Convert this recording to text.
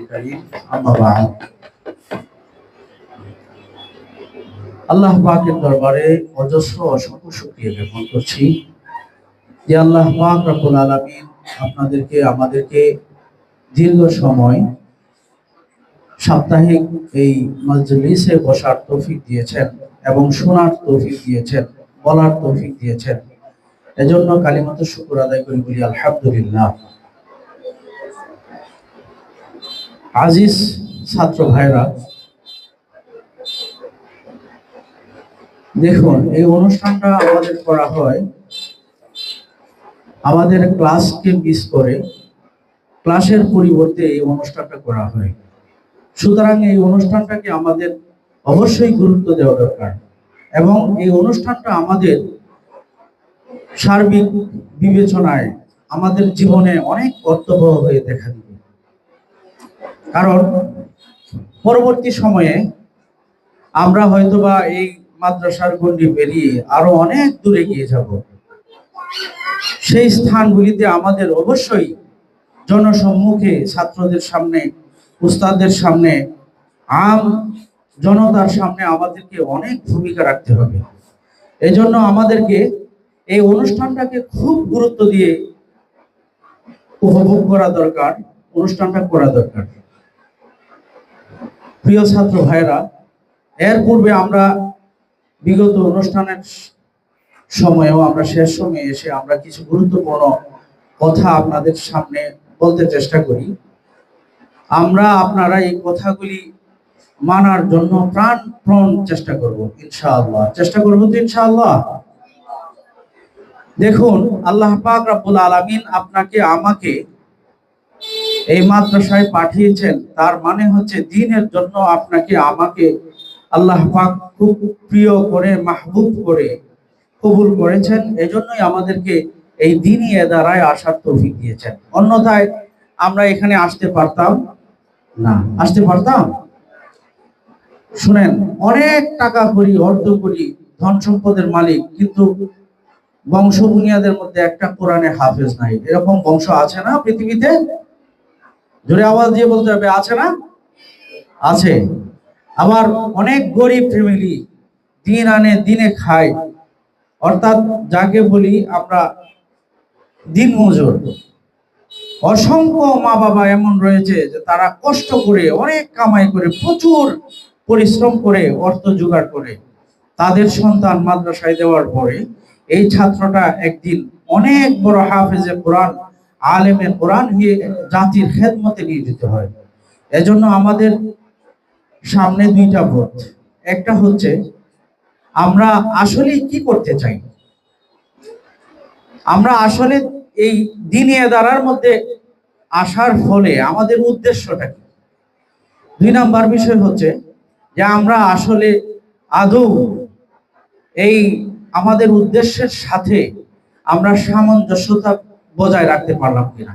الكريم أما بعد আল্লাহ পাকের দরবারে অজস্র অসংখ্য শুকরিয়া জ্ঞাপন করছি যে আল্লাহ পাক রব্বুল আলামিন আপনাদেরকে আমাদেরকে দীর্ঘ সময় সাপ্তাহিক এই মজলিসে বসার তৌফিক দিয়েছেন এবং শোনার তৌফিক দিয়েছেন বলার তৌফিক দিয়েছেন এজন্য কালিমত শুকুর আদায় করি বলি আলহামদুলিল্লাহ আজিজ ছাত্র ভাইরা, দেখুন, এই অনুষ্ঠানটা আমাদের করা হয়, আমাদের ক্লাসকে মিস করে, ক্লাসের পরিবর্তে এই অনুষ্ঠানটা করা হয়। সুতরাং এই অনুষ্ঠানটাকে আমাদের অবশ্যই গুরুত্ব দেওয়া দরকার এবং এই অনুষ্ঠানটা আমাদের সার্বিক বিবেচনায় আমাদের জীবনে অনেক কর্তব্য হয়ে দেখা দিবে। কারণ পরবর্তী সময়ে আমরা হয়তোবা এই মাদ্রাসার গণ্ডি পেরিয়ে আরও অনেক দূরে গিয়ে যাব। সেই স্থানগুলিতে আমাদের অবশ্যই জনসম্মুখে, ছাত্রদের সামনে উস্তাদের সামনে, আম জনতার সামনে আমাদেরকে অনেক ভূমিকা রাখতে হবে। এজন্য আমাদেরকে এই অনুষ্ঠানটাকে খুব গুরুত্ব দিয়ে উপভোগ করা দরকার, অনুষ্ঠানটা করা দরকার। প্রিয় ছাত্র ভাইরা এর পূর্বে আমরা বিগত অনুষ্ঠানের সময়েও আমরা শেষ সময়ে এসে আমরা কিছু গুরুত্বপূর্ণ কথা আপনাদের সামনে বলতে চেষ্টা করি। আমরা আপনারা এই কথাগুলি মানার জন্য প্রাণপণ চেষ্টা করব, ইনশাআল্লাহ। চেষ্টা করব তো ইনশাআল্লাহ। দেখুন, আল্লাহ পাক রাব্বুল আলামিন আপনাকে, আমাকে এই মাদ্রাসায় পাঠিয়েছেন, তার মানে হচ্ছে দিনের জন্য আপনাকে, আমাকে আল্লাহ পাক খুব প্রিয় করে, মাহবুব করে কবুল করেছেন। এজন্যই আমাদেরকে এই দিনই এদারায় আসার তৌফিক দিয়েছেন। অন্যথায় আমরা এখানে আসতে পারতাম না। আসতে পারতাম? শুনেন, অনেক টাকা করি, অর্ধ করি, ধন সম্পদের মালিক, কিন্তু বংশ বুনিয়াদের মধ্যে একটা কোরআনে হাফেজ নাই। এরকম বংশ আছে না পৃথিবীতে? জোরে আওয়াজ দিয়ে বলতে হবে, আছে না? আছে। আবার অনেক গরিব ফ্যামিলি দিন আনে, দিনে খায়। অর্থাৎ যাকে বলি আমরা দিন মজুর। অসংখ্য মা বাবা এমন রয়েছে যে তারা কষ্ট করে, অনেক কামাই করে, প্রচুর পরিশ্রম করে, অর্থ জোগাড় করে। তাদের সন্তান মাদ্রাসায় দেওয়ার পরে এই ছাত্রটা একদিন অনেক বড় হাফেজে কোরআন আলেমে কোরআন হয়ে জাতির খেদমতে নিয়ে যেতে হয়। এজন্য আমাদের সামনে দুইটা পথ একটা হচ্ছে, আমরা আসলে কি করতে চাই? আমরা আসলে এই দিনিয়া দ্বারার মধ্যে আসার ফলে আমাদের উদ্দেশ্যটা কি? দুই নাম্বার বিষয় হচ্ছে যে আমরা আসলে আদৌ এই আমাদের উদ্দেশ্যের সাথে আমরা সামঞ্জস্যতা বজায় রাখতে পারলাম কিনা।